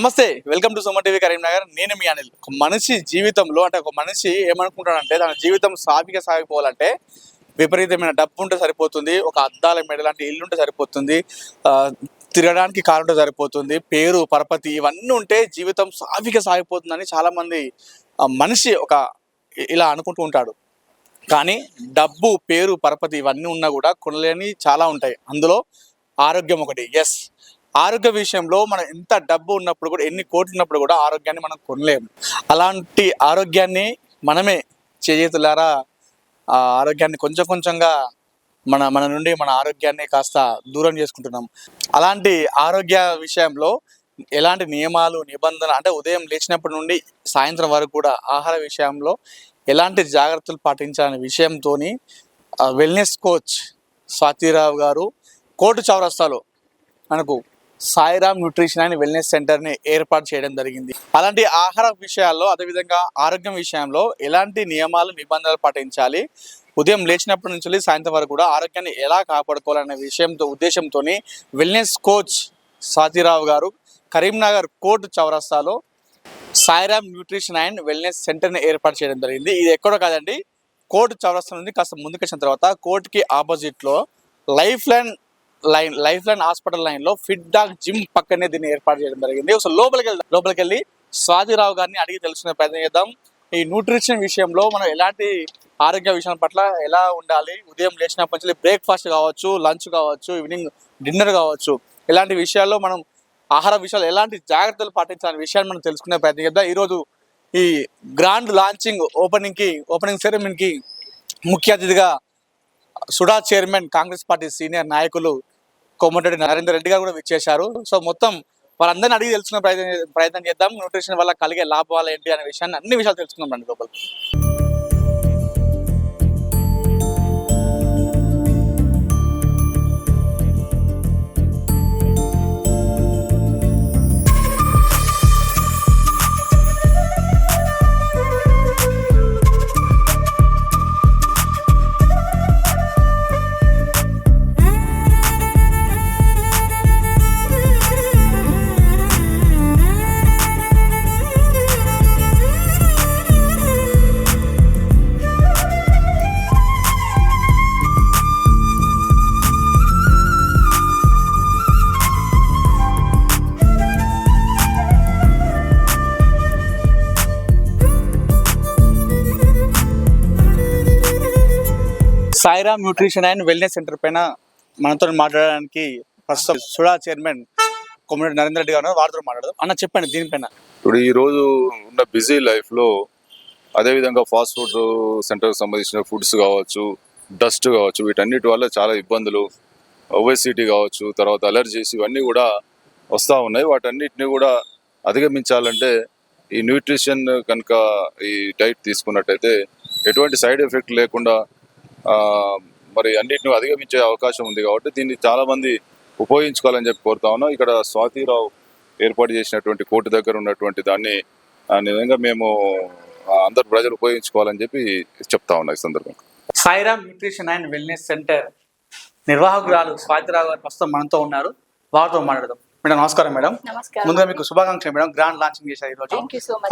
నమస్తే welcome to Soma TV Karimnagar. నేను మీ అనిల్. ఒక మనిషి జీవితంలో అంటే ఒక మనిషి ఏమనుకుంటాడంటే తన జీవితం సాఫీగా సాగిపోవాలంటే విపరీతమైన డబ్బు ఉంటే సరిపోతుంది ఒక అద్దాల మెడ లాంటి ఇల్లు ఉంటే సరిపోతుంది తిరగడానికి కారు ఉంటే సరిపోతుంది పేరు పరపతి ఇవన్నీ ఉంటే జీవితం సాఫీగా సాగిపోతుందని చాలామంది మనిషి ఒక ఇలా అనుకుంటూ ఉంటాడు. కానీ డబ్బు పేరు పరపతి ఇవన్నీ ఉన్నా కూడా కొనలేని చాలా ఉంటాయి. అందులో ఆరోగ్యం ఒకటి. ఎస్ ఆరోగ్య విషయంలో మనం ఎంత డబ్బు ఉన్నప్పుడు కూడా ఎన్ని కోట్లు ఉన్నప్పుడు కూడా ఆరోగ్యాన్ని మనం కొనలేము. అలాంటి ఆరోగ్యాన్ని మనమే చేతులారా ఆ ఆరోగ్యాన్ని కొంచెం కొంచెంగా మన మన నుండి మన ఆరోగ్యాన్ని కాస్త దూరం చేసుకుంటున్నాం. అలాంటి ఆరోగ్య విషయంలో ఎలాంటి నియమాలు నిబంధనలు అంటే ఉదయం లేచినప్పటి నుండి సాయంత్రం వరకు కూడా ఆహార విషయంలో ఎలాంటి జాగ్రత్తలు పాటించాలనే విషయంతో వెల్నెస్ కోచ్ స్వాతిరావు గారు కోటు చౌరస్తాలో మనకు సాయిరామ్ న్యూట్రిషన్ అండ్ వెల్నెస్ సెంటర్ని ఏర్పాటు చేయడం జరిగింది. అలాంటి ఆహార విషయాల్లో అదేవిధంగా ఆరోగ్యం విషయంలో ఎలాంటి నియమాలు నిబంధనలు పాటించాలి? ఉదయం లేచినప్పటి నుంచి సాయంత్రం వరకు కూడా ఆరోగ్యాన్ని ఎలా కాపాడుకోవాలనే విషయంతో ఉద్దేశంతో వెల్నెస్ కోచ్ స్వాతిరావు గారు కరీంనగర్ కోర్టు చౌరస్తాలో సాయిరామ్ న్యూట్రిషన్ అండ్ వెల్నెస్ సెంటర్ని ఏర్పాటు చేయడం జరిగింది. ఇది ఎక్కడో కాదండి కోర్టు చౌరస్తా నుండి కాస్త ముందుకు వచ్చిన తర్వాత కోర్టుకి ఆపోజిట్లో life line line life line hospital లైన్లో ఫిట్ డాగ్ జిమ్ పక్కనే దీన్ని ఏర్పాటు చేయడం జరిగింది. సో లోపలికి వెళ్ళి లోపలికి వెళ్ళి స్వాతిరావు గారిని అడిగి తెలుసుకునే ప్రయత్నం చేద్దాం. ఈ న్యూట్రిషన్ విషయంలో మనం ఎలాంటి ఆరోగ్య విషయం పట్ల ఎలా ఉండాలి? ఉదయం లేచినప్పటి నుంచి బ్రేక్ఫాస్ట్ కావచ్చు లంచ్ కావచ్చు ఈవినింగ్ డిన్నర్ కావచ్చు ఇలాంటి విషయాల్లో మనం ఆహార విషయాలు ఎలాంటి జాగ్రత్తలు పాటించాలనే విషయాన్ని మనం తెలుసుకునే ప్రయత్నం చేద్దాం. ఈరోజు ఈ గ్రాండ్ లాంచింగ్ ఓపెనింగ్కి ఓపెనింగ్ సెరమనీకి ముఖ్య అతిథిగా SUDA chairman Congress party senior నాయకులు కోమటిరెడ్డి నరేందర్ రెడ్డి గారు కూడా విచ్చేశారు. సో మొత్తం వాళ్ళందరినీ అడిగి తెలుసుకునే ప్రయత్నం ప్రయత్నం చేద్దాం. న్యూట్రిషన్ వల్ల కలిగే లాభాలు ఏంటి అనే విషయాన్ని అన్ని విషయాలు తెలుసుకుందాం రండి లోపల. Sairam nutrition and wellness center పైన మనతో మాట్లాడడానికి ప్రస్తుతం సుడా చైర్మన్ కొమ్మరెడ్డి నరేంద్ర రెడ్డి గారు వారితో మాట్లాడదాం. అన్న చెప్పండి దీనిపైన. ఇప్పుడు ఈ రోజు ఉన్న బిజీ లైఫ్లో అదే విధంగా ఫాస్ట్ ఫుడ్ సెంటర్ సంబంధించిన ఫుడ్స్ కావచ్చు డస్ట్ కావచ్చు వీటన్నిటి వల్ల చాలా ఇబ్బందులు ఒబెసిటీ కావచ్చు తర్వాత అలర్జీస్ ఇవన్నీ కూడా వస్తూ ఉన్నాయి. వాటన్నిటిని కూడా అధిగమించాలంటే ఈ న్యూట్రిషన్ కనుక ఈ డైట్ తీసుకున్నట్టయితే ఎటువంటి సైడ్ ఎఫెక్ట్ లేకుండా మరి అన్నిటిని అధిగమించే అవకాశం ఉంది కాబట్టి దీన్ని చాలా మంది ఉపయోగించుకోవాలని చెప్పి కోరుతా ఉన్నాం. ఇక్కడ స్వాతిరావు ఏర్పాటు చేసినటువంటి కోర్టు దగ్గర ఉన్నటువంటి దాన్ని నిజంగా మేము అందరు ప్రజలు ఉపయోగించుకోవాలని చెప్పి చెప్తా ఉన్నా ఈ సందర్భంగా. Sairam nutrition and wellness center నిర్వాహకురాలు Swathi Rao గారు ప్రస్తుతం మనతో ఉన్నారు. వారితో మాట్లాడదాం. మేడం నమస్కారం మేడం. ముందుగా మీకు శుభాకాంక్షలు మేడం. గ్రాండ్ లాంచింగ్ చేశారు ఈరోజు.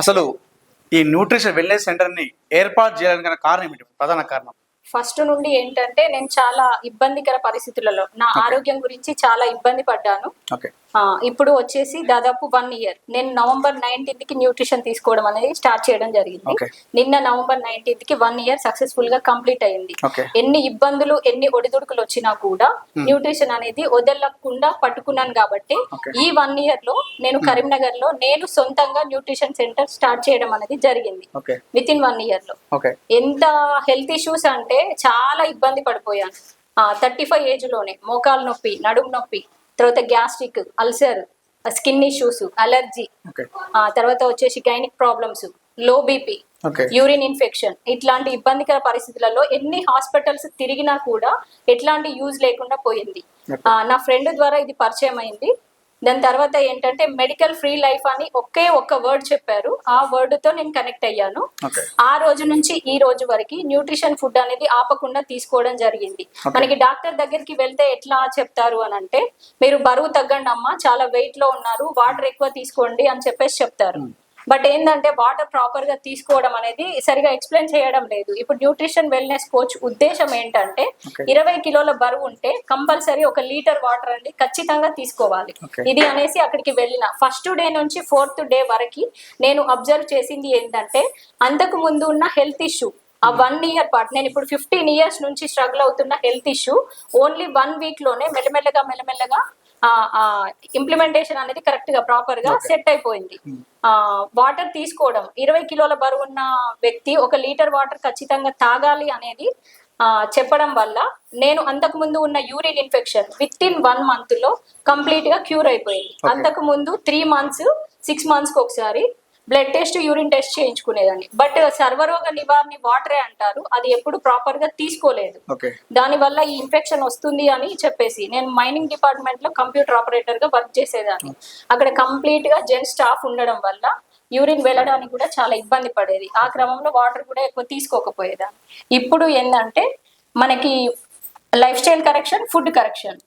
అసలు ఈ న్యూట్రిషన్ వెల్నెస్ సెంటర్ని ఏర్పాటు చేయడానికి కారణం ఏమిటి? ప్రధాన కారణం. ఫస్ట్ నుండి ఏంటంటే నేను చాలా ఇబ్బందికర పరిస్థితులలో నా ఆరోగ్యం గురించి చాలా ఇబ్బంది పడ్డాను. ఇప్పుడు వచ్చేసి దాదాపు వన్ ఇయర్ నేను నవంబర్ నైన్టీన్త్కి న్యూట్రిషన్ తీసుకోవడం అనేది స్టార్ట్ చేయడం జరిగింది. నిన్న నవంబర్ నైన్టీన్త్కి వన్ ఇయర్ సక్సెస్ఫుల్గా కంప్లీట్ అయింది. ఎన్ని ఇబ్బందులు ఎన్ని ఒడిదుడుకులు వచ్చినా కూడా న్యూట్రిషన్ అనేది వదలకుండా పట్టుకున్నాను కాబట్టి. ఈ వన్ ఇయర్లో నేను కరీంనగర్లో నేను సొంతంగా న్యూట్రిషన్ సెంటర్ స్టార్ట్ చేయడం అనేది జరిగింది. విత్ ఇన్ వన్ ఇయర్లో. ఎంత హెల్త్ ఇష్యూస్ అంటే చాలా ఇబ్బంది పడిపోయాను. థర్టీ ఫైవ్ ఏజ్లోనే మోకాలు నొప్పి నడుము నొప్పి తర్వాత gastric ulcer skin issues allergy. తర్వాత వచ్చేసి గైనిక్ ప్రాబ్లమ్స్లో బీపీ యూరిన్ ఇన్ఫెక్షన్. ఇట్లాంటి ఇబ్బందికర పరిస్థితులలో ఎన్ని హాస్పిటల్స్ తిరిగినా కూడా ఎట్లాంటి యూజ్ లేకుండా పోయింది. నా ఫ్రెండ్ ద్వారా ఇది పరిచయం అయింది. దాని తర్వాత ఏంటంటే మెడికల్ ఫ్రీ లైఫ్ అని ఒకే ఒక్క వర్డ్ చెప్పారు. ఆ వర్డ్తో నేను కనెక్ట్ అయ్యాను. ఆ రోజు నుంచి ఈ రోజు వరకు న్యూట్రిషన్ ఫుడ్ అనేది ఆపకుండా తీసుకోవడం జరిగింది. మనకి డాక్టర్ దగ్గరికి వెళ్తే ఎట్లా చెప్తారు అని అంటే మీరు బరువు తగ్గండి అమ్మా చాలా వెయిట్లో ఉన్నారు వాటర్ ఎక్కువ తీసుకోండి అని చెప్పేసి చెప్తారు. బట్ ఏంటంటే వాటర్ ప్రాపర్గా తీసుకోవడం అనేది సరిగా ఎక్స్ప్లెయిన్ చేయడం లేదు ఇప్పుడు న్యూట్రిషన్ వెల్నెస్ కోచ్ ఉద్దేశం ఏంటంటే. ఇరవై కిలోల బరువు ఉంటే కంపల్సరీ ఒక లీటర్ వాటర్ అండి ఖచ్చితంగా తీసుకోవాలి. ఇది అనేసి అక్కడికి వెళ్ళిన ఫస్ట్ డే నుంచి ఫోర్త్ డే వరకు నేను అబ్జర్వ్ చేసింది ఏంటంటే అంతకు ముందు ఉన్న హెల్త్ ఇష్యూ ఆ వన్ ఇయర్ పాటు నేను ఇప్పుడు ఫిఫ్టీన్ ఇయర్స్ నుంచి స్ట్రగుల్ అవుతున్న హెల్త్ ఇష్యూ ఓన్లీ వన్ వీక్లోనే మెల్లమెల్లగా మెల్లమెల్లగా ఇంప్లిమెంటేషన్ అనేది కరెక్ట్గా ప్రాపర్గా సెట్ అయిపోయింది. వాటర్ తీసుకోవడం ఇరవై కిలోల బరువు ఉన్న వ్యక్తి ఒక లీటర్ వాటర్ ఖచ్చితంగా తాగాలి అనేది ఆ, చెప్పడం వల్ల నేను అంతకు ముందు ఉన్న urine infection with in one మంత్లో కంప్లీట్గా క్యూర్ అయిపోయింది. అంతకు ముందు త్రీ మంత్స్ సిక్స్ మంత్స్కి ఒకసారి బ్లడ్ టెస్ట్ యూరిన్ టెస్ట్ చేయించుకునేదాన్ని. బట్ సర్వరోగ నివారణ వాటరే అంటారు. అది ఎప్పుడు ప్రాపర్గా తీసుకోలేదు. ఓకే. దానివల్ల ఈ ఇన్ఫెక్షన్ వస్తుంది అని చెప్పేసి నేను మైనింగ్ డిపార్ట్మెంట్లో కంప్యూటర్ ఆపరేటర్గా వర్క్ చేసేదాన్ని. అక్కడ కంప్లీట్గా జెన్ స్టాఫ్ ఉండడం వల్ల యూరిన్ వెళ్ళడానికి కూడా చాలా ఇబ్బంది పడేది. ఆ క్రమంలో వాటర్ కూడా ఎక్కువ తీసుకోకపోయేదాన్ని. ఇప్పుడు ఏంటంటే మనకి lifestyle correction food correction.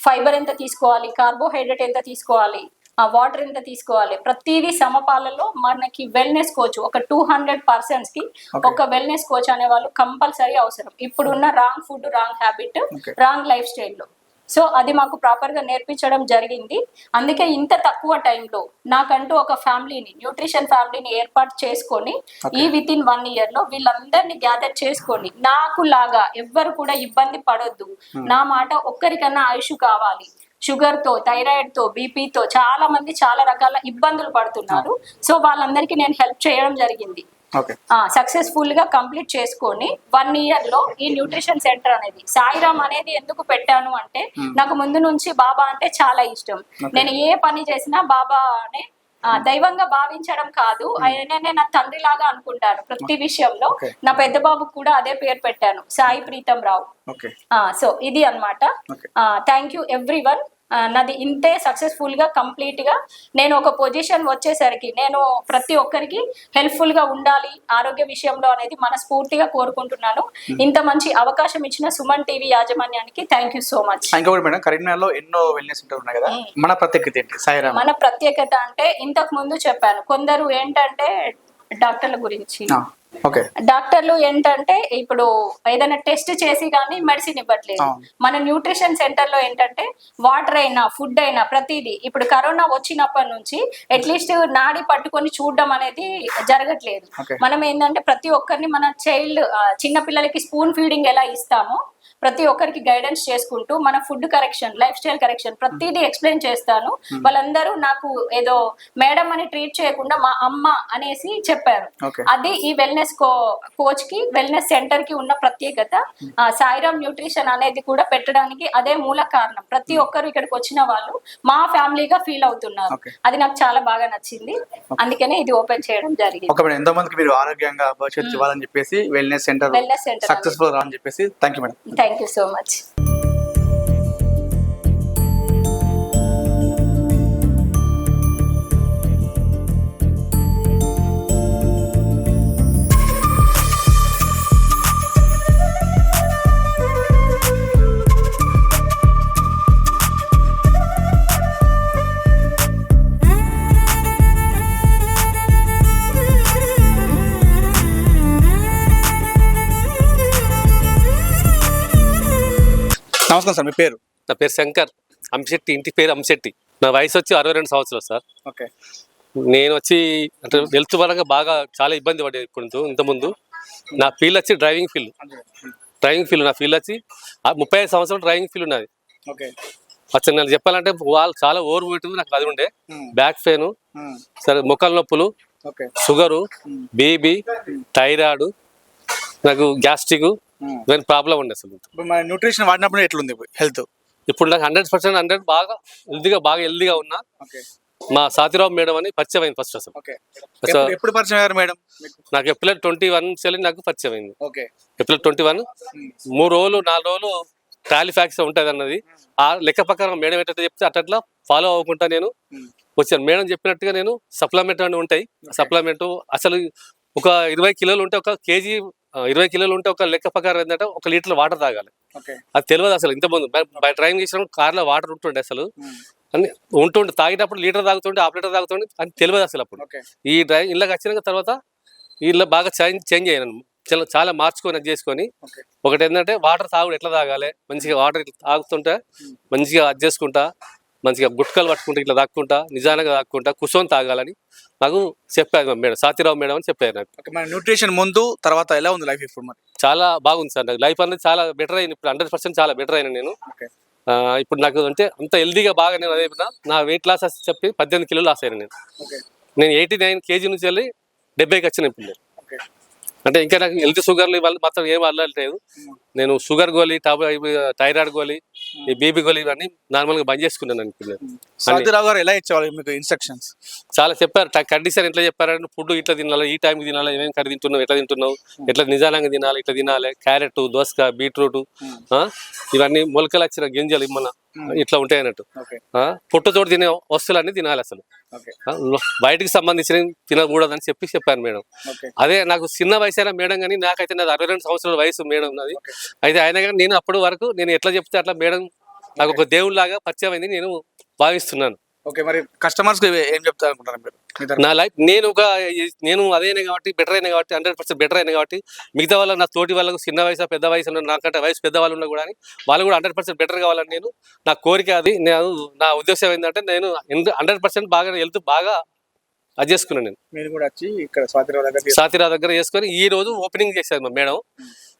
Fibre ఎంత తీసుకోవాలి కార్బోహైడ్రేట్ ఎంత తీసుకోవాలి వాటర్ ఎంత తీసుకోవాలి. ప్రతిదీ సమపాలలో మనకి వెల్నెస్ కోచ్ ఒక టూ హండ్రెడ్ పర్సన్స్కి ఒక వెల్నెస్ కోచ్ అనే వాళ్ళు కంపల్సరీ అవసరం. ఇప్పుడున్న wrong food wrong habit. Wrong life స్టైల్లో సో అది మాకు ప్రాపర్గా నేర్పించడం జరిగింది. అందుకే ఇంత తక్కువ టైంలో నాకంటూ ఒక ఫ్యామిలీని న్యూట్రిషన్ ఫ్యామిలీని ఏర్పాటు చేసుకొని ఈ విత్ ఇన్ వన్ ఇయర్లో వీళ్ళందరినీ గ్యాదర్ చేసుకొని నాకు లాగా ఎవ్వరు కూడా ఇబ్బంది పడొద్దు. నా మాట ఒక్కరికన్నా ఆయుష్ కావాలి. షుగర్తో థైరాయిడ్తో బీపీతో చాలా మంది చాలా రకాల ఇబ్బందులు పడుతున్నారు. సో వాళ్ళందరికీ నేను హెల్ప్ చేయడం జరిగింది. సక్సెస్ఫుల్గా కంప్లీట్ చేసుకొని వన్ ఇయర్లో ఈ న్యూట్రిషన్ సెంటర్ అనేది సాయిరామ్ అనేది ఎందుకు పెట్టాను అంటే నాకు ముందు నుంచి బాబా అంటే చాలా ఇష్టం. నేను ఏ పని చేసినా బాబానే ఆ, దైవంగా భావించడం కాదు. ఆయననే నా తండ్రి లాగా అనుకుంటాను ప్రతి విషయంలో. నా పెద్ద బాబుకు కూడా అదే పేరు పెట్టాను. సాయి ప్రీతం రావు. సో ఇది అన్నమాట. Okay. Thank you everyone నాది ఇంతే సక్సెస్ఫుల్గా కంప్లీట్గా. నేను ఒక పొజిషన్ వచ్చేసరికి నేను ప్రతి ఒక్కరికి హెల్ప్ఫుల్గా ఉండాలి ఆరోగ్య విషయంలో అనేది మనస్ఫూర్తిగా కోరుకుంటున్నాను. ఇంత మంచి అవకాశం ఇచ్చిన సుమన్ టీవీ యాజమాన్యానికి థ్యాంక్ యూ సో మచ్ ఇంకొకటి మేడం కరీంనగర్లో ఎన్నో వెల్నెస్ సెంటర్ ఉన్నాయి కదా? మన ప్రత్యేకత ఏంటి? సాయిరామ్. మన ప్రత్యేకత అంటే ఇంతకు ముందు చెప్పాను కొందరు ఏంటంటే డాక్టర్ల గురించి. డాక్టర్లు ఏంటంటే ఇప్పుడు ఏదైనా టెస్ట్ చేసి కానీ మెడిసిన్ ఇవ్వట్లేదు. మన న్యూట్రిషన్ సెంటర్లో ఏంటంటే వాటర్ అయినా ఫుడ్ అయినా ప్రతిదీ ఇప్పుడు కరోనా వచ్చినప్పటి నుంచి అట్లీస్ట్ నాడి పట్టుకొని చూడడం అనేది జరగట్లేదు. మనం ఏంటంటే ప్రతి ఒక్కరిని మన చైల్డ్ చిన్న పిల్లలకి స్పూన్ ఫీడింగ్ ఎలా ఇస్తామో ప్రతి ఒక్కరికి గైడెన్స్ చేసుకుంటూ మన food correction lifestyle correction ప్రతిదీ ఎక్స్ప్లెయిన్ చేస్తాను. వాళ్ళందరూ నాకు ఏదో మేడం అని ట్రీట్ చేయకుండా మా అమ్మ అనేసి చెప్పారు. అది ఈ వెల్నెస్ కో కోచ్కి వెల్నెస్ సెంటర్కి ఉన్న ప్రత్యేకత. ఆ, సాయిరామ్ న్యూట్రిషన్ అనేది కూడా పెట్టడానికి అదే మూల కారణం. ప్రతి ఒక్కరు ఇక్కడికి వచ్చిన వాళ్ళు మా ఫ్యామిలీగా ఫీల్ అవుతున్నారు. అది నాకు చాలా బాగా నచ్చింది. అందుకనే ఇది ఓపెన్ చేయడం జరిగింది. మేడం ఎంతో మందికి మీరు ఆరోగ్యంగా భవిష్యత్తు ఇవ్వాలని చెప్పేసి wellness center Wellness center successful రాని చెప్పేసి thank you madam. Thank you so much నమస్కారం సార్ మీ పేరు? నా పేరు శంకర్. అంశెట్టి ఇంటి పేరు అంశెట్టి. నా వయసు వచ్చి అరవై రెండు సంవత్సరాలు సార్. ఓకే. నేను వచ్చి అంటే హెల్త్ పరంగా బాగా చాలా ఇబ్బంది పడేది ఇప్పుడు ఇంతకుముందు నా ఫీల్డ్ వచ్చి డ్రైవింగ్ ఫీల్డ్ డ్రైవింగ్ ఫీల్డ్ నా ఫీల్డ్ వచ్చి ఆ ముప్పై ఐదు సంవత్సరాలు డ్రైవింగ్ ఫీల్డ్ ఉన్నది. ఓకే. అసలు నేను చెప్పాలంటే వాళ్ళు చాలా ఓవర్ పెట్టింది నాకు అది ఉండే. బ్యాక్ పెయిన్ సరే మొక్కల నొప్పులు షుగరు బీబీ థైరాయిడ్ నాకు గ్యాస్ట్రిక్ ఇవన్నీ ప్రాబ్లం ఉండే అసలు. ఇప్పుడు మన న్యూట్రిషన్ వాడినప్పుడు ఎట్లుంది హెల్త్ ఇప్పుడు నాకు హండ్రెడ్ పర్సెంట్ హండ్రెడ్ బాగా హెల్తీగా బాగా హెల్తీగా ఉన్నా మా సాతిరావు మేడం అని పరిచయం అయింది ఫస్ట్ అసలు. ఎప్పుడు పరిచయం అయ్యారు మేడం? నాకు ఏప్రిల్ ట్వంటీ వన్ సెల్ నాకు పరిచయం అయింది. ఏప్రిల్ ట్వంటీ వన్ మూడు రోజులు నాలుగు రోజులు ట్రాలీ ఫ్యాక్స్ ఉంటుంది అన్నది. ఆ లెక్క ప్రకారం మేడం ఎట్లా చెప్తే అట్లా ఫాలో అవ్వకుండా నేను వచ్చాను. మేడం చెప్పినట్టుగా నేను సప్లిమెంట్ అని ఉంటాయి. సప్లిమెంట్ అసలు ఒక ఇరవై కిలోలు ఉంటే ఒక కేజీ ఇరవై కిలోలు ఉంటే ఒక లెక్క ప్రకారం ఏంటంటే ఒక లీటర్ వాటర్ తాగాలి. అది తెలియదు అసలు ఇంతకుముందు బై డ్రైవింగ్ చేసినప్పుడు కార్లో వాటర్ ఉంటుండే అసలు. అని ఉంటుండే. తాగేటప్పుడు లీటర్ తాగుతుండే హాఫ్ లీటర్ తాగుతుండే అని తెలియదు అసలు అప్పుడు. ఈ డ్రైవ్ ఇళ్ళకి వచ్చిన తర్వాత వీళ్ళు బాగా చేంజ్ చేంజ్ అయ్యాను చాలా చాలా మార్చుకొని అది చేసుకొని ఒకటి ఏంటంటే వాటర్ తాగుడు ఎట్లా తాగాలి? మంచిగా వాటర్ ఇట్లా తాగుతుంటే మంచిగా అది చేసుకుంటా. మంచిగా గుట్కలు పట్టుకుంటా ఇట్లా తాక్కుంటా నిజానంగా తాక్కుంటా కూర్చొని తాగాలని నాకు చెప్పారు మేడం సాతిరావు మేడం అని చెప్పారు నాకు. న్యూట్రిషన్ ముందు తర్వాత ఎలా ఉంది లైఫ్ ఇప్పుడు మరి? చాలా బాగుంది సార్ నాకు. లైఫ్ అనేది చాలా బెటర్ అయింది ఇప్పుడు హండ్రెడ్ పర్సెంట్ చాలా బెటర్ అయినా నేను. ఇప్పుడు నాకు అంటే అంత హెల్దీగా బాగా నేను అదే నా వెయిట్ లాస్ చెప్పి పద్దెనిమిది కిలోలు లాస్ అయ్యాను నేను. నేను ఎయిటీ నైన్ కేజీ నుంచి వెళ్ళి డెబ్బైకి వచ్చిన ఇప్పుడు అంటే ఇంకా నాకు హెల్త్ షుగర్లు ఇవాళ మాత్రం ఏం అల్లట్లేదు నేను షుగర్ గోళీ టాబ్ థైరాయిడ్ గోళీ ఈ బీపీ గోళీ ఇవన్నీ నార్మల్గా బంద్ చేసుకున్నాను అనుకున్నాను గారు ఎలా ఇచ్చేవాళ్ళు మీకు ఇన్స్ట్రక్షన్స్ చాలా చెప్పారు. కండిషన్ ఎట్లా చెప్పారంటే ఫుడ్ ఇట్లా తినాలి ఈ టైంకి తినాలి ఏమేమి కర్రీ తింటున్నావు ఎట్లా తింటున్నావు ఎట్లా నిజానంగా తినాలి ఇట్లా తినాలి క్యారెట్ దోసకాయ బీట్రూట్ ఇవన్నీ మొలకలు వచ్చిన గింజలు మన ఇట్లా ఉంటాయి అన్నట్టు పుట్టతోటి తినే వస్తువులన్నీ తినాలి అసలు. బయటికి సంబంధించినవి తినకూడదని చెప్పి చెప్పాను మేడం. అదే నాకు చిన్న వయసు అయినా మేడం కానీ నాకైతే నాది అరవై రెండు సంవత్సరాల వయసు మేడం నాది. అయితే అయినా కానీ నేను అప్పటి వరకు నేను ఎట్లా చెప్తే అట్లా మేడం నాకు ఒక దేవుళ్ళలాగా పరిచయం అయింది నేను భావిస్తున్నాను. ఓకే మరి కస్టమర్స్ ఏం చెప్తారు అనుకుంటారు మీరు? నా లైఫ్ నేను ఒక నేను అదైనా కాబట్టి బెటర్ అయినా కాబట్టి హండ్రెడ్ పర్సెంట్ బెటర్ అయినా కాబట్టి మిగతా వాళ్ళ నా తోటి వాళ్ళకు చిన్న వయసు పెద్ద వయసు ఉన్న నాకంటే వయసు పెద్ద వాళ్ళు ఉన్నా కూడా వాళ్ళు కూడా హండ్రెడ్ పర్సెంట్ బెటర్ కావాలని నేను నా కోరిక అది. నేను నా ఉద్దేశం ఏంటంటే నేను హండ్రెడ్ పర్సెంట్ బాగా హెల్త్ బాగా అది చేసుకున్నాను నేను. మీరు కూడా వచ్చి ఇక్కడ స్వాతిరావు దగ్గర దగ్గర చేసుకొని ఈ రోజు ఓపెనింగ్ చేశారు మా మేడం.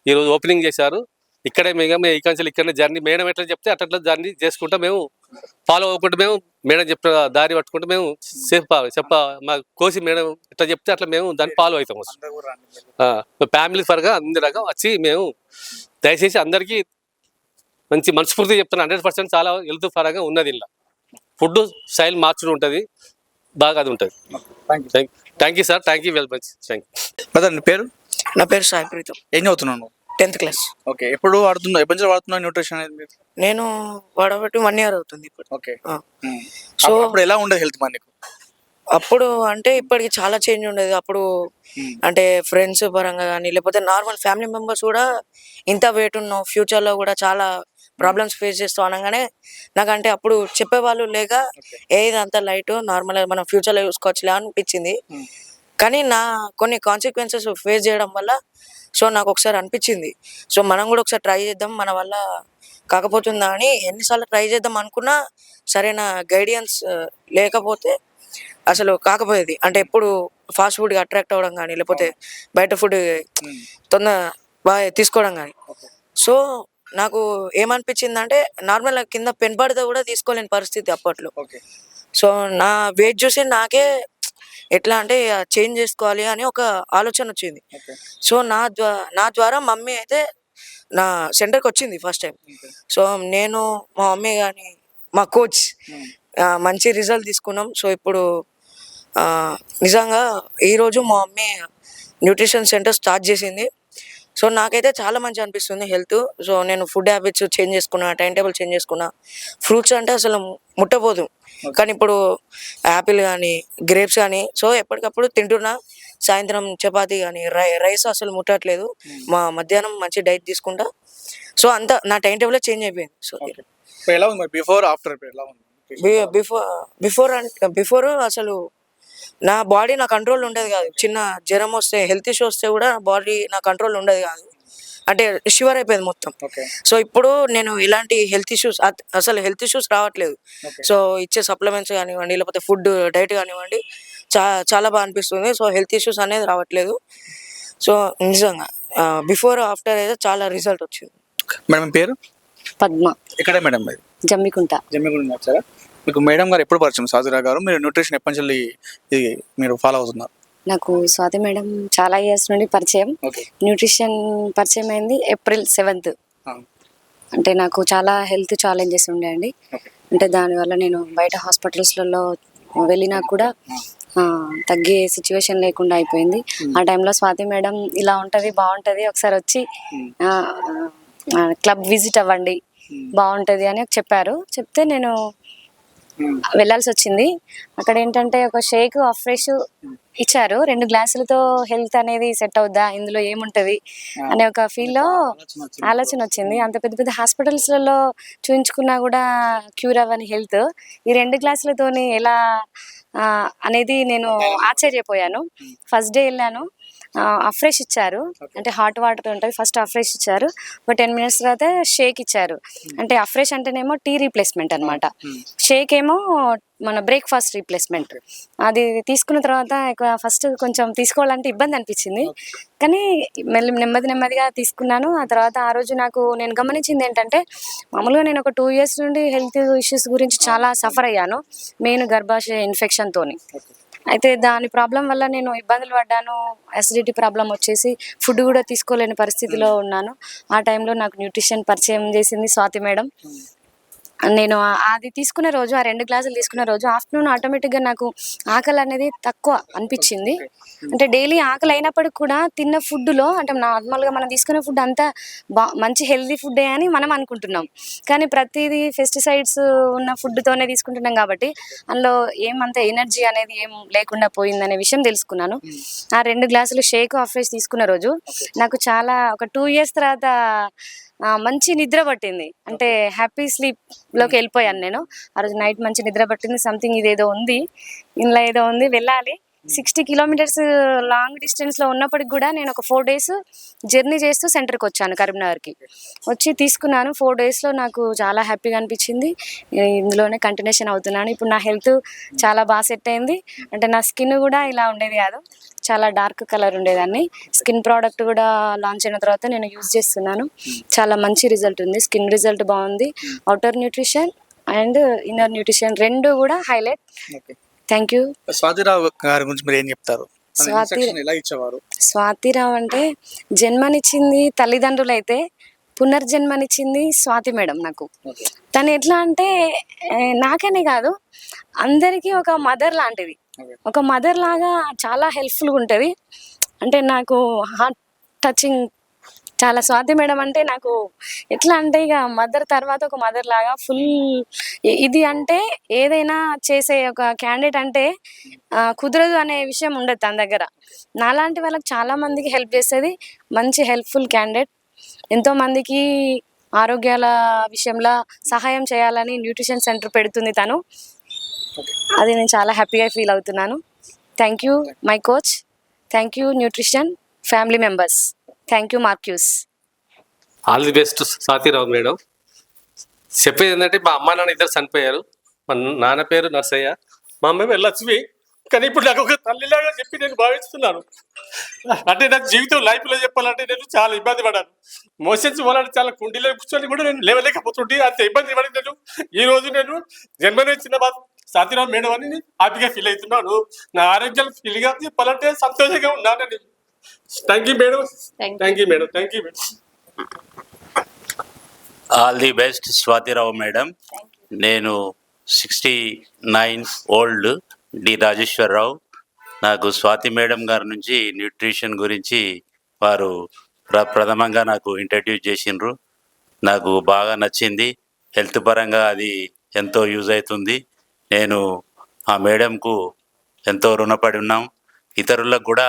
ఈ రోజు ఓపెనింగ్ చేశారు. ఇక్కడే మేము మేము ఈ కంచెలు ఇక్కడనే జర్నీ మేడం ఎట్లా చెప్తే అట్లా జర్నీ చేసుకుంటా మేము ఫాలో అవ్వకుండా మేము మేడం చెప్పిన దారి పట్టుకుంటూ మేము సేఫ్ చెప్ప మా కోసి మేడం ఎట్లా చెప్తే అట్లా మేము దాన్ని ఫాలో అవుతాం రండి. ఫ్యామిలీ పరంగా అందరగా వచ్చి మేము దయచేసి అందరికీ మంచి మనస్ఫూర్తి చెప్తాను హండ్రెడ్ పర్సెంట్ చాలా హెల్త్ పరంగా ఉన్నది ఇలా. ఫుడ్ స్టైల్ మార్చుడు ఉంటుంది బాగా అది ఉంటుంది. Thank you thank thank you sir thank you very much thank you పేరు? నా పేరు సాయి ప్రీతం. ఏం చదువుతున్నావు నువ్వు? Tenth class. ఓకే ఎప్పుడు వాడుతున్నావు? ఎప్పటి నుంచి వాడుతున్నావు న్యూట్రిషన్ అనేది మీరు? నేను వాడబట్టి వన్ ఇయర్ అవుతుంది ఇప్పుడు. ఓకే. ఆ. సో సో అప్పుడు ఎలా ఉండేది హెల్త్ మరి నీకు? అప్పుడు అంటే ఇప్పటికి చాలా చేంజ్ ఉండేది. అప్పుడు అంటే ఫ్రెండ్స్ పరంగా కానీ లేకపోతే నార్మల్ ఫ్యామిలీ మెంబర్స్ కూడా ఇంత వెయిట్ ఉన్నావు future లో కూడా చాలా ప్రాబ్లమ్స్ ఫేస్ చేస్తూ అనగానే నాకంటే అప్పుడు చెప్పేవాళ్ళు లేక ఏది అంత లైట్ నార్మల్ మనం ఫ్యూచర్లో చూసుకోవచ్చులే అనిపించింది. కానీ నా కొన్ని కాన్సిక్వెన్సెస్ ఫేస్ చేయడం వల్ల సో నాకు ఒకసారి అనిపించింది. సో మనం కూడా ఒకసారి ట్రై చేద్దాం మన వల్ల కాకపోతుందా అని ఎన్నిసార్లు ట్రై చేద్దాం అనుకున్నా సరైన గైడియన్స్ లేకపోతే అసలు కాకపోయేది. అంటే ఎప్పుడు ఫాస్ట్ ఫుడ్ అట్రాక్ట్ అవ్వడం కానీ లేకపోతే బయట ఫుడ్ తొందర బాగా తీసుకోవడం కానీ సో నాకు ఏమనిపించింది అంటే నార్మల్ కింద పెన్ పడితే కూడా తీసుకోలేని పరిస్థితి అప్పట్లో. సో నా వెయిట్ చూసి నాకే ఎట్లా అంటే చేంజ్ చేసుకోవాలి అని ఒక ఆలోచన వచ్చింది. సో నా ద్వా నా ద్వారా మమ్మీ అయితే నా సెంటర్కి వచ్చింది ఫస్ట్ టైం. సో నేను మా మమ్మీ కానీ మా కోచ్ మంచి రిజల్ట్ తీసుకున్నాం. సో ఇప్పుడు నిజంగా ఈరోజు మా మమ్మీ న్యూట్రిషన్ సెంటర్ స్టార్ట్ చేసింది. సో నాకైతే చాలా మంచి అనిపిస్తుంది హెల్త్. సో నేను ఫుడ్ హ్యాబిట్స్ చేంజ్ చేసుకున్నా టైం టేబుల్ చేంజ్ చేసుకున్నా. ఫ్రూట్స్ అంటే అసలు ముట్టపోదు కానీ ఇప్పుడు యాపిల్ కానీ గ్రేప్స్ కానీ సో ఎప్పటికప్పుడు తింటున్నా సాయంత్రం చపాతీ కానీ రై రైస్ అసలు ముట్టట్లేదు. మా మధ్యాహ్నం మంచి డైట్ తీసుకుంటా. సో అంతా నా టైం టేబుల్ చేంజ్ అయిపోయింది. సో ఎలా ఉంది బిఫోర్ ఆఫ్టర్ ఎలా ఉంది? బిఫోర్ బిఫోర్ అంటే బిఫోర్ అసలు నా బాడీ నా కంట్రోల్ ఉండేది కాదు. చిన్న జ్వరం వస్తే హెల్త్ ఇష్యూ వస్తే కూడా బాడీ నా కంట్రోల్ ఉండేది కాదు. అంటే షివర్ అయిపోయింది మొత్తం. ఓకే. సో ఇప్పుడు నేను ఇలాంటి హెల్త్ ఇష్యూస్ అసలు హెల్త్ ఇష్యూస్ రావట్లేదు. సో ఇచ్చే సప్లిమెంట్స్ కానివ్వండి లేకపోతే ఫుడ్ డైట్ కానివ్వండి చా చాలా బాగా అనిపిస్తుంది. సో హెల్త్ ఇష్యూస్ అనేది రావట్లేదు. సో నిజంగా బిఫోర్ ఆఫ్టర్ అయితే చాలా రిజల్ట్ వచ్చింది. మేడం పేరు? పద్మ. ఇక్కడే మేడం మరి? జమ్మికుంట. వచ్చారా? మీకు మేడం గారు ఎప్పుడు పరిచయం? సాజురా గారు మీరు న్యూట్రిషన్ ఎప్పటి నుంచి ఇది మీరు ఫాలో అవుతున్నారు? నాకు స్వాతి మేడం చాలా ఇయర్స్ నుండి పరిచయం. న్యూట్రిషన్ పరిచయం అయింది ఏప్రిల్ సెవెంత్ అంటే నాకు చాలా హెల్త్ ఛాలెంజెస్ ఉండే అండి. ఓకే అంటే దానివల్ల నేను బయట హాస్పిటల్స్లలో వెళ్ళినా కూడా తగ్గే సిచ్యువేషన్ లేకుండా అయిపోయింది. ఆ టైంలో స్వాతి మేడం ఇలా ఉంటుంది బాగుంటుంది ఒకసారి వచ్చి క్లబ్ విజిట్ అవ్వండి బాగుంటది అని చెప్పారు. చెప్తే నేను వెళ్ళాల్సి వచ్చింది. అక్కడ ఏంటంటే ఒక షేక్ ఫ్రెష్ ఇచ్చారు. రెండు గ్లాసులతో హెల్త్ అనేది సెట్ అవుద్దా? ఇందులో ఏముంటది? అనే ఒక ఫీల్లో ఆలోచన వచ్చింది. అంత పెద్ద పెద్ద హాస్పిటల్స్లలో చూయించుకున్నా కూడా క్యూర్ అవ్వని హెల్త్. ఈ రెండు గ్లాసులతోని ఎలా అనేది నేను ఆశ్చర్యపోయాను. ఫస్ట్ డే వెళ్ళాను. అఫ్రెష్ ఇచ్చారు. అంటే హాట్ వాటర్ ఉంటుంది. ఫస్ట్ అఫ్రెష్ ఇచ్చారు. ఒక టెన్ మినిట్స్ తర్వాత షేక్ ఇచ్చారు. అంటే అఫ్రెష్ అంటేనేమో టీ రీప్లేస్మెంట్ అన్నమాట. షేక్ ఏమో మన బ్రేక్ఫాస్ట్ రీప్లేస్మెంట్ అది తీసుకున్న తర్వాత ఫస్ట్ కొంచెం తీసుకోవాలంటే ఇబ్బంది అనిపించింది. కానీ మెల్లి నెమ్మది నెమ్మదిగా తీసుకున్నాను. ఆ తర్వాత ఆ రోజు నాకు నేను గమనించింది ఏంటంటే మామూలుగా నేను ఒక టూ ఇయర్స్ నుండి హెల్త్ ఇష్యూస్ గురించి చాలా సఫర్ అయ్యాను. మెయిన్ గర్భాశయ ఇన్ఫెక్షన్తోని అయితే దాని ప్రాబ్లం వల్ల నేను ఇబ్బందులు పడ్డాను. అసిడిటీ ప్రాబ్లం వచ్చేసి ఫుడ్ కూడా తీసుకోలేని పరిస్థితిలో ఉన్నాను. ఆ టైంలో నాకు న్యూట్రిషన్ పరిచయం చేసింది స్వాతి మేడం. నేను అది తీసుకునే రోజు ఆ రెండు గ్లాసులు తీసుకునే రోజు ఆఫ్టర్నూన్ ఆటోమేటిక్గా నాకు ఆకలి అనేది తక్కువ అనిపించింది. అంటే డైలీ ఆకలి అయినప్పటికి కూడా తిన్న ఫుడ్లో అంటే నార్మల్గా మనం తీసుకునే ఫుడ్ అంతా బా మంచి హెల్దీ ఫుడ్డే అని మనం అనుకుంటున్నాం. కానీ ప్రతిదీ పెస్టిసైడ్స్ ఉన్న ఫుడ్తోనే తీసుకుంటున్నాం కాబట్టి అందులో ఏమంత ఎనర్జీ అనేది ఏం లేకుండా పోయిందనే విషయం తెలుసుకున్నాను. ఆ రెండు గ్లాసులు షేక్ ఆఫ్రెష్ తీసుకున్న రోజు నాకు చాలా ఒక టూ ఇయర్స్ తర్వాత మంచి నిద్ర పట్టింది. అంటే హ్యాపీ స్లీప్లోకి వెళ్ళిపోయాను నేను. ఆ రోజు నైట్ మంచి నిద్ర పట్టింది. సంథింగ్ ఇదేదో ఉంది. ఇందులో ఏదో ఉంది. వెళ్ళాలి. సిక్స్టీ కిలోమీటర్స్ లాంగ్ డిస్టెన్స్లో ఉన్నప్పటికి కూడా నేను ఒక ఫోర్ డేస్ జర్నీ చేస్తూ సెంటర్కి వచ్చాను కరీంనగర్కి. వచ్చి తీసుకున్నాను. ఫోర్ డేస్లో నాకు చాలా హ్యాపీగా అనిపించింది. ఇందులోనే కంటిన్యూషన్ అవుతున్నాను. ఇప్పుడు నా హెల్త్ చాలా బాగా సెట్ అయింది. అంటే నా స్కిన్ కూడా ఇలా ఉండేది కాదు. చాలా డార్క్ కలర్ ఉండేదాన్ని. స్కిన్ ప్రోడక్ట్ కూడా లాంచ్ అయిన తర్వాత నేను యూజ్ చేస్తున్నాను. చాలా మంచి రిజల్ట్ ఉంది. స్కిన్ రిజల్ట్ బాగుంది. Outer nutrition and inner nutrition రెండు కూడా హైలైట్. థ్యాంక్ యూ స్వాతిరావు గారి గురించి మీరు ఏం చెప్తారు స్వాతి- instruction ఎలా ఇచ్చేవారు? స్వాతిరావు అంటే జన్మనిచ్చింది తల్లిదండ్రులు అయితే పునర్జన్మనిచ్చింది స్వాతి మేడం నాకు. తను ఎట్లా అంటే నాకనే కాదు అందరికీ ఒక మదర్ లాంటిది. ఒక మదర్ లాగా చాలా హెల్ప్ఫుల్గా ఉంటుంది. అంటే నాకు హార్ట్ టచింగ్ చాలా స్వాతి మేడం అంటే నాకు ఎట్లా అంటే ఇక మదర్ తర్వాత ఒక మదర్ లాగా ఫుల్ ఇది అంటే ఏదైనా చేసే ఒక క్యాండిడేట్ అంటే కుదరదు అనే విషయం ఉండదు తన దగ్గర. నాలాంటి వాళ్ళకి చాలా మందికి హెల్ప్ చేసేది మంచి హెల్ప్ఫుల్ క్యాండిడేట్. ఎంతో మందికి ఆరోగ్యాల విషయంలో సహాయం చేయాలని న్యూట్రిషన్ సెంటర్ పెడుతుంది తను. అది నేను చాలా హ్యాపీగా ఫీల్ అవుతున్నాను. Thank you my coach. Thank you nutrition. Family members. Thank you మార్క్యూస్. All the best Sathi Rao madam. చెప్పేది ఏంటంటే మా అమ్మ నాన్న ఇద్దరు చనిపోయారు. మా నాన్న పేరు నర్సయ్య. మా అమ్మ పేరు లక్ష్మి. కానీ ఇప్పుడు నాకు ఒక తల్లిలాగా చెప్పి నేను భావిస్తున్నాను. అంటే నాకు జీవితం లైఫ్లో చెప్పాలంటే నేను చాలా ఇబ్బంది పడాను మోషన్స్ పోవాలంటే చాలా కుండీలో కూర్చొని కూడా నేను లేవలేకపోతుంటే అంత ఇబ్బంది పడింది నేను ఈ రోజు నేను చిన్న బాధ సాతిరావు మేడం అని హ్యాపీగా ఫీల్ అవుతున్నాను. నా ఆరోగ్యం ఫీల్గా చెప్పాలంటే సంతోషంగా ఉన్నానని thank you madam. Thank you madam thank you madam all the best Swathi Rao madam నేను sixty nine old D Rajeshwar Rao నాకు స్వాతి మేడం గారి నుంచి న్యూట్రిషన్ గురించి వారు ప్ర ప్రథమంగా నాకు ఇంట్రడ్యూస్ చేసిండ్రు. నాకు బాగా నచ్చింది. హెల్త్ పరంగా అది ఎంతో యూజ్ అవుతుంది. నేను ఆ మేడంకు ఎంతో రుణపడి ఉన్నాం. ఇతరులకు కూడా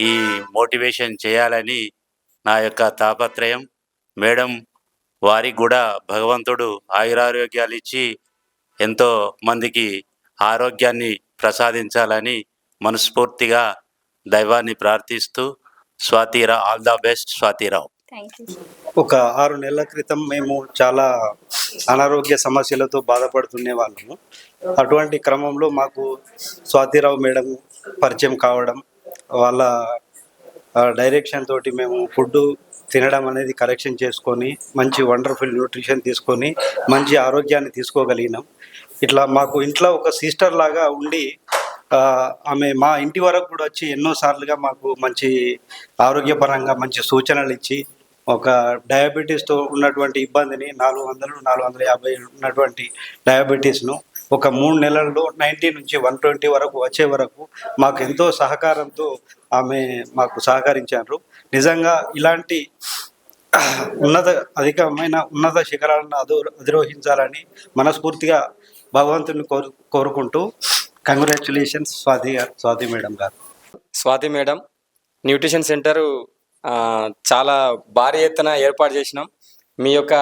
ఈ మోటివేషన్ చేయాలని నా యొక్క తాపత్రయం. మేడం వారికి కూడా భగవంతుడు ఆయురారోగ్యాలు ఇచ్చి ఎంతో మందికి ఆరోగ్యాన్ని ప్రసాదించాలని మనస్ఫూర్తిగా దైవాన్ని ప్రార్థిస్తూ Swathi Rao all the best Swathi Rao. ఒక ఆరు నెలల క్రితం మేము చాలా అనారోగ్య సమస్యలతో బాధపడుతునే వాళ్ళము. అటువంటి క్రమంలో మాకు స్వాతిరావు మేడం పరిచయం కావడం వాళ్ళ డైరెక్షన్ తోటి మేము ఫుడ్ తినడం అనేది కరెక్షన్ చేసుకొని మంచి వండర్ఫుల్ న్యూట్రిషన్ తీసుకొని మంచి ఆరోగ్యాన్ని తీసుకోగలిగినాం. ఇట్లా మాకు ఇంట్లో ఒక సిస్టర్ లాగా ఉండి ఆమె మా ఇంటి వరకు కూడా వచ్చి ఎన్నో సార్లుగా మాకు మంచి ఆరోగ్యపరంగా మంచి సూచనలు ఇచ్చి ఒక డయాబెటీస్తో ఉన్నటువంటి ఇబ్బందిని నాలుగు వందలు నాలుగు వందల యాభై ఉన్నటువంటి డయాబెటీస్ను ఒక మూడు నెలల్లో నైంటీ నుంచి వన్ ట్వంటీ వరకు వచ్చే వరకు మాకు ఎంతో సహకారంతో ఆమె మాకు సహకరించారు. నిజంగా ఇలాంటి ఉన్నత అధికమైన ఉన్నత శిఖరాలను అధో అధిరోహించాలని మనస్ఫూర్తిగా భగవంతుని కోరు కోరుకుంటూ కంగ్రాచులేషన్స్ స్వాతి గారు స్వాతి మేడం గారు. స్వాతి మేడం న్యూట్రిషన్ సెంటర్ చాలా భారీ ఎత్తున ఏర్పాటు చేసినాం. మీ యొక్క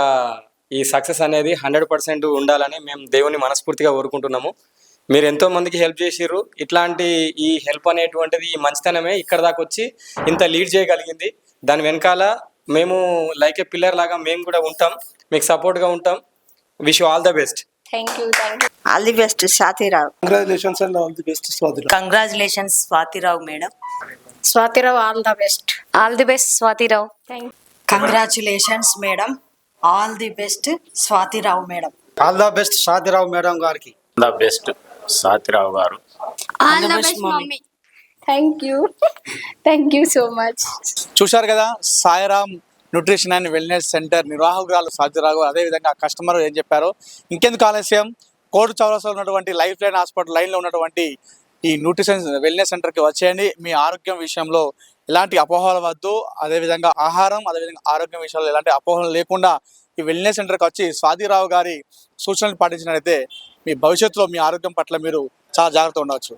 ఈ సక్సెస్ అనేది హండ్రెడ్ పర్సెంట్ ఉండాలని మేము దేవుని మనస్ఫూర్తిగా కోరుకుంటున్నాము. మీరు ఎంతో మందికి హెల్ప్ చేసిర్రు. ఇట్లాంటి ఈ హెల్ప్ అనేటువంటిది ఈ మంచితనమే ఇక్కడ దాకా వచ్చి ఇంత లీడ్ చేయగలిగింది. దాని వెనకాల మేము లైక్ ఏ పిల్లర్ లాగా మేము కూడా ఉంటాం. మీకు సపోర్ట్గా ఉంటాం. Wish all the best. Thank you thank you all the best Swathi Rao congratulations and all the best Swathi Rao congratulations Swathi Rao madam Swathi Rao all the best all the best Swathi Rao thank congratulations madam all the best Swathi Rao madam all the best Swathi Rao madam గారికి. The best Sathi Rao garu. All the best mummy thank you thank you so much చూశారు కదా Sairam nutrition and wellness center నిర్వాహకురాలు సాధ్యరావు అదేవిధంగా customer ఏం చెప్పారో. ఇంకెందుకు ఆలస్యం? Court చౌరస్లో ఉన్నటువంటి లైఫ్ లైన్ హాస్పిటల్ లైన్లో ఉన్నటువంటి ఈ న్యూట్రిషన్ వెల్నెస్ సెంటర్కి వచ్చేయండి. మీ ఆరోగ్యం విషయంలో ఎలాంటి అపోహలు వద్దు. అదేవిధంగా ఆహారం అదేవిధంగా ఆరోగ్యం విషయంలో ఎలాంటి అపోహలు లేకుండా ఈ వెల్నెస్ సెంటర్కి వచ్చి స్వాతిరావు గారి సూచనలు పాటించినట్లయితే మీ భవిష్యత్తులో మీ ఆరోగ్యం పట్ల మీరు చాలా జాగ్రత్త ఉండవచ్చు.